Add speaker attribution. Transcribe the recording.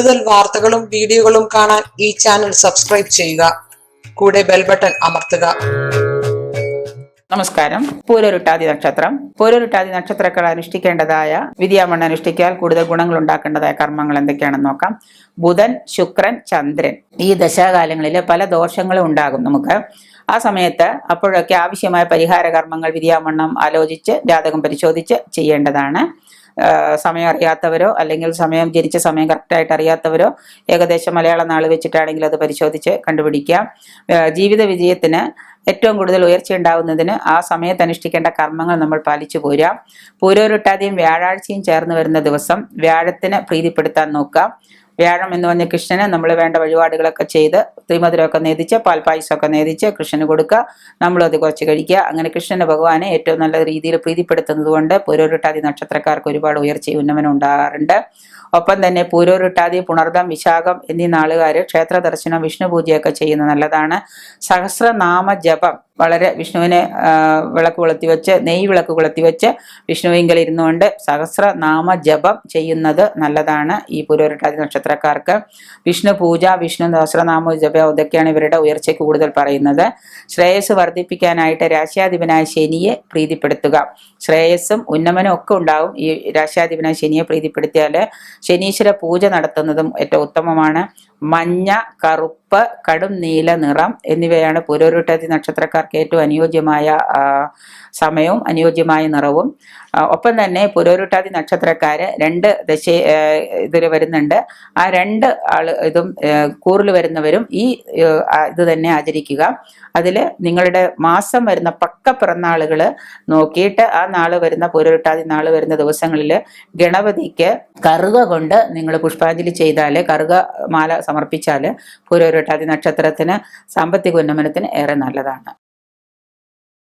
Speaker 1: കൂടുതൽ വാർത്തകളും വീഡിയോകളും കാണാൻ ഈ ചാനൽ സബ്സ്ക്രൈബ് ചെയ്യുക. കൂടെ ബെൽ ബട്ടൺ അമർത്തുക.
Speaker 2: നമസ്കാരം. പൂരൊരുട്ടാതി നക്ഷത്രം. പൂരൊരുട്ടാതി നക്ഷത്രക്കാർ അനുഷ്ഠിക്കേണ്ടതായ വിദ്യാമണ്ണ് അനുഷ്ഠിക്കാൻ കൂടുതൽ ഗുണങ്ങൾ ഉണ്ടാക്കേണ്ടതായ കർമ്മങ്ങൾ എന്തൊക്കെയാണെന്ന് നോക്കാം. ബുധൻ ശുക്രൻ ചന്ദ്രൻ. ഈ ദശാകാലങ്ങളിൽ പല ദോഷങ്ങളും ഉണ്ടാകും നമുക്ക്. ആ സമയത്ത് അപ്പോഴൊക്കെ ആവശ്യമായ പരിഹാര കർമ്മങ്ങൾ വിധിയാമണ്ണം ആലോചിച്ച് ജാതകം പരിശോധിച്ച് ചെയ്യേണ്ടതാണ്. സമയം അറിയാത്തവരോ അല്ലെങ്കിൽ സമയം ജനിച്ച സമയം കറക്റ്റായിട്ട് അറിയാത്തവരോ ഏകദേശം മലയാള നാൾ വെച്ചിട്ടാണെങ്കിൽ അത് പരിശോധിച്ച് കണ്ടുപിടിക്കാം. ജീവിത വിജയത്തിന് ഏറ്റവും കൂടുതൽ ഉയർച്ച ഉണ്ടാകുന്നതിന് ആ സമയത്ത് അനുഷ്ഠിക്കേണ്ട കർമ്മങ്ങൾ നമ്മൾ പാലിച്ചു പോരാം. പൂരോരുട്ടാതെയും വ്യാഴാഴ്ചയും ചേർന്ന് വരുന്ന ദിവസം വ്യാഴത്തിന് പ്രീതിപ്പെടുത്താൻ നോക്കാം. വ്യാഴം എന്ന് പറഞ്ഞ കൃഷ്ണന് നമ്മൾ വേണ്ട വഴിപാടുകളൊക്കെ ചെയ്ത് ത്രിമധുരമൊക്കെ നേദിച്ച് പാൽപ്പായസമൊക്കെ നേദിച്ച് കൃഷ്ണന് കൊടുക്കുക. നമ്മളും അത് കുറച്ച് കഴിക്കുക. അങ്ങനെ കൃഷ്ണന് ഭഗവാനെ ഏറ്റവും നല്ല രീതിയിൽ പ്രീതിപ്പെടുത്തുന്നത് കൊണ്ട് പൂരോരുട്ടാതി നക്ഷത്രക്കാർക്ക് ഒരുപാട് ഉയർച്ചയും ഉന്നമനം ഉണ്ടാകാറുണ്ട്. ഒപ്പം തന്നെ പൂരോരുട്ടാതി പുണർദം വിശാഖം എന്നീ നാളുകാർ ക്ഷേത്ര ദർശനം വിഷ്ണു പൂജയൊക്കെ ചെയ്യുന്നത് നല്ലതാണ്. സഹസ്രനാമ ജപം വളരെ വിഷ്ണുവിനെ വിളക്ക് കൊളുത്തി വെച്ച് നെയ് വിളക്ക് കൊളുത്തി വെച്ച് വിഷ്ണുവിങ്കൽ ഇരുന്നുകൊണ്ട് സഹസ്രനാമ ജപം ചെയ്യുന്നത് നല്ലതാണ് ഈ പുരോരട്ടാതി നക്ഷത്രക്കാർക്ക്. വിഷ്ണു പൂജ വിഷ്ണു സഹസ്രനാമ ജപം ഇതൊക്കെയാണ് ഇവരുടെ ഉയർച്ചയ്ക്ക് കൂടുതൽ പറയുന്നത്. ശ്രേയസ് വർദ്ധിപ്പിക്കാനായിട്ട് രാശ്യാധിപനായ ശനിയെ പ്രീതിപ്പെടുത്തുക. ശ്രേയസ്സും ഉന്നമനും ഒക്കെ ഉണ്ടാവും ഈ രാശ്യാധിപനായ ശനിയെ പ്രീതിപ്പെടുത്തിയാൽ ശനീശ്വര പൂജ നടത്തുന്നതും ഏറ്റവും ഉത്തമമാണ്. മഞ്ഞ കറുപ്പ് കടും നീല നിറം എന്നിവയാണ് പുരോരുട്ടതി നക്ഷത്രക്കാർക്ക് ഏറ്റവും അനുയോജ്യമായ സമയവും അനുയോജ്യമായ നിറവും. ഒപ്പം തന്നെ പുരോരുട്ടാതി നക്ഷത്രക്കാർ രണ്ട് ദശ ഇതിൽ വരുന്നുണ്ട്. ആ രണ്ട് ആൾ ഇതും കൂറിൽ വരുന്നവരും ഈ ഇത് തന്നെ ആചരിക്കുക. അതിൽ നിങ്ങളുടെ മാസം വരുന്ന പക്ക പിറന്നാളുകൾ നോക്കിയിട്ട് ആ നാൾ വരുന്ന പുരോരുട്ടാതി നാൾ വരുന്ന ദിവസങ്ങളിൽ ഗണപതിക്ക് കറുക കൊണ്ട് നിങ്ങൾ പുഷ്പാഞ്ജലി ചെയ്താൽ കറുക മാല സമർപ്പിച്ചാൽ പുരോരുട്ടാതി നക്ഷത്രത്തിന് സാമ്പത്തിക ഉന്നമനത്തിന് ഏറെ നല്ലതാണ്.